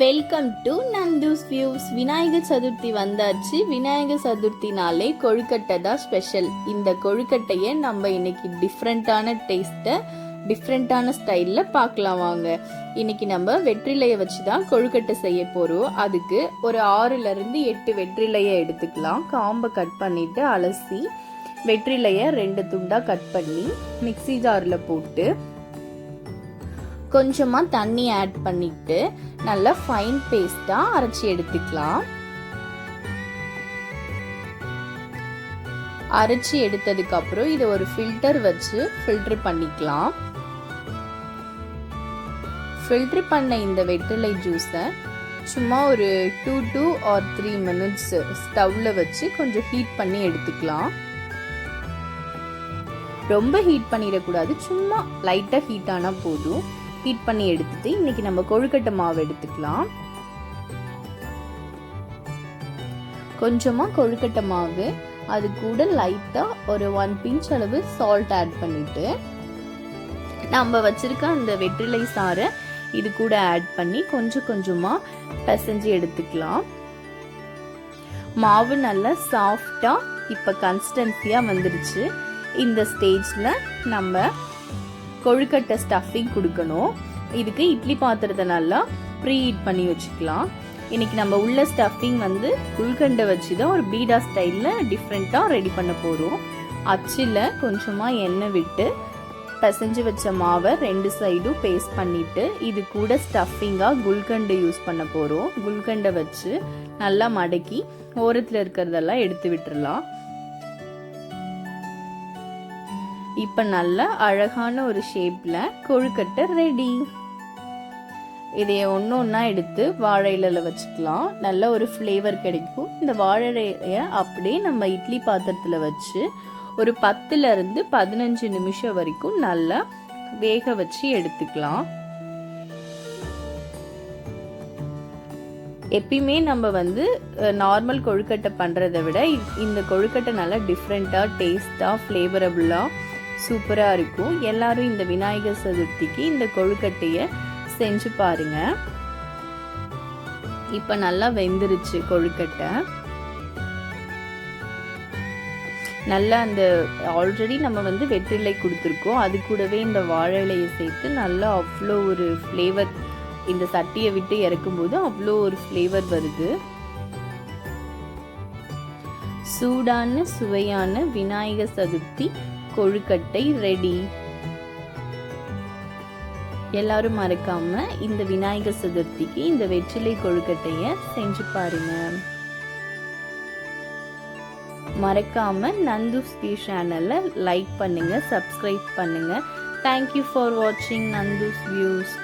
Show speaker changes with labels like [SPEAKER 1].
[SPEAKER 1] Welcome to Nandhu's views Vinayagar Chaturthi வந்தாச்சு. விநாயகர் சதுர்த்தினாலே கொழுக்கட்டை தான் special இந்த கொழுக்கட்டையை நம்ம இன்னைக்கு டிஃப்ரெண்ட்டான டேஸ்ட்டை டிஃப்ரெண்ட்டான ஸ்டைலில் பார்க்கலாம் வாங்க. இன்னைக்கு நம்ம வெற்றிலையை வச்சு தான் கொழுக்கட்டை செய்ய போகிறோம் அதுக்கு ஒரு ஆறுலேருந்து எட்டு வெற்றிலையை எடுத்துக்கலாம். காம்பை கட் பண்ணிவிட்டு அலசி வெற்றிலையை ரெண்டு துண்டாக கட் பண்ணி மிக்ஸி ஜாரில் போட்டு கொஞ்சமாக தண்ணி ஆட் பண்ணிட்டு நல்லா ஃபைன் பேஸ்ட்டாக அரைச்சி எடுத்துக்கலாம். அரைச்சி எடுத்ததுக்கப்புறம் இதை ஒரு ஃபில்டர் வச்சு ஃபில்டர் பண்ணிக்கலாம். ஃபில்டர் பண்ண இந்த வெற்றிலை ஜூஸை சும்மா ஒரு two two or three minutes ஸ்டவ்வில் வச்சு கொஞ்சம் ஹீட் பண்ணி எடுத்துக்கலாம். ரொம்ப ஹீட் பண்ணிடக்கூடாது. சும்மா லைட்டாக ஹீட் ஆனால் போதும். ஹீட் பண்ணி எடுத்துட்டு இன்னைக்கு நம்ம கொழுக்கட்டை மாவு எடுத்துக்கலாம். கொஞ்சமாக கொழுக்கட்டை மாவு அது கூட லைட்டாக ஒரு ஒன் பிஞ்ச் அளவு சால்ட் ஆட் பண்ணிட்டு நம்ம வச்சிருக்க அந்த வெற்றிலை சாறை இது கூட ஆட் பண்ணி கொஞ்சம் கொஞ்சமாக பிசைஞ்சு எடுத்துக்கலாம். மாவு நல்லா சாஃப்டாக இப்போ கன்சிஸ்டன்சியாக வந்துருச்சு. இந்த ஸ்டேஜில் நம்ம கொழுக்கட்டை ஸ்டஃபிங் கொடுக்கணும். இதுக்கு இட்லி பாத்திரத்தை நல்லா ப்ரீ ஹீட் பண்ணி வச்சுக்கலாம். இன்னைக்கு நம்ம உள்ள ஸ்டஃபிங் வந்து உள்கண்டை வச்சு தான் ஒரு பீடா ஸ்டைலில் டிஃப்ரெண்ட்டாக ரெடி பண்ண போகிறோம் அச்சில் கொஞ்சமாக எண்ணெய் விட்டு பிசைஞ்சு வச்ச மாவை ரெண்டு சைடும் பேஸ்ட் பண்ணிட்டு இது கூட ஸ்டஃபிங்காக குல்கண்டை யூஸ் பண்ண போகிறோம் குல்கண்டை வச்சு நல்லா மடக்கி ஓரத்தில் இருக்கிறதெல்லாம் எடுத்து விட்டுடலாம் இப்போ நல்ல அழகான ஒரு ஷேப்பில் கொழுக்கட்டை ரெடி இதை ஒன்று ஒன்றா எடுத்து வாழை இலையில் வச்சுக்கலாம். நல்ல ஒரு ஃப்ளேவர் கிடைக்கும். இந்த வாழை இலையை அப்படியே நம்ம இட்லி பாத்திரத்தில் வச்சு ஒரு பத்துலேருந்து பதினஞ்சு நிமிஷம் வரைக்கும் நல்லா வேக வச்சு எடுத்துக்கலாம். எப்பயுமே நம்ம வந்து நார்மல் கொழுக்கட்டை பண்ணுறதை விட இந்த கொழுக்கட்டை நல்லா டிஃப்ரெண்ட்டாக டேஸ்ட்டாக ஃப்ளேவரபுளாக சூப்பராக இருக்கும். எல்லாரும் இந்த விநாயகர் சதுர்த்திக்கு இந்த கொழுக்கட்டையை செஞ்சு பாருங்க. இப்போ நல்லா வெந்துருச்சு கொழுக்கட்டை. நல்லா அந்த ஆல்ரெடி நம்ம வந்து வெற்றிலை கொடுத்துருக்கோம். அது கூடவே இந்த வாழை இலையை சேர்த்து நல்லா அவ்வளோ ஒரு ஃப்ளேவர் இந்த சட்டியை விட்டு இறக்கும்போது அவ்வளோ ஒரு ஃப்ளேவர் வருது. சூடான சுவையான விநாயகர் சதுர்த்தி கொழுக்கட்டை ரெடி எல்லாரும் மறக்காம இந்த விநாயகர் சதுர்த்திக்கு இந்த வெற்றிலை கொழுக்கட்டைய செஞ்சு பாருங்க. மறக்காம நந்துஸ் வியூ சேனலை லைக் பண்ணுங்க சப்ஸ்கிரைப் பண்ணுங்க. தேங்க்யூ ஃபார் வாட்சிங் நந்துஸ் வியூஸ்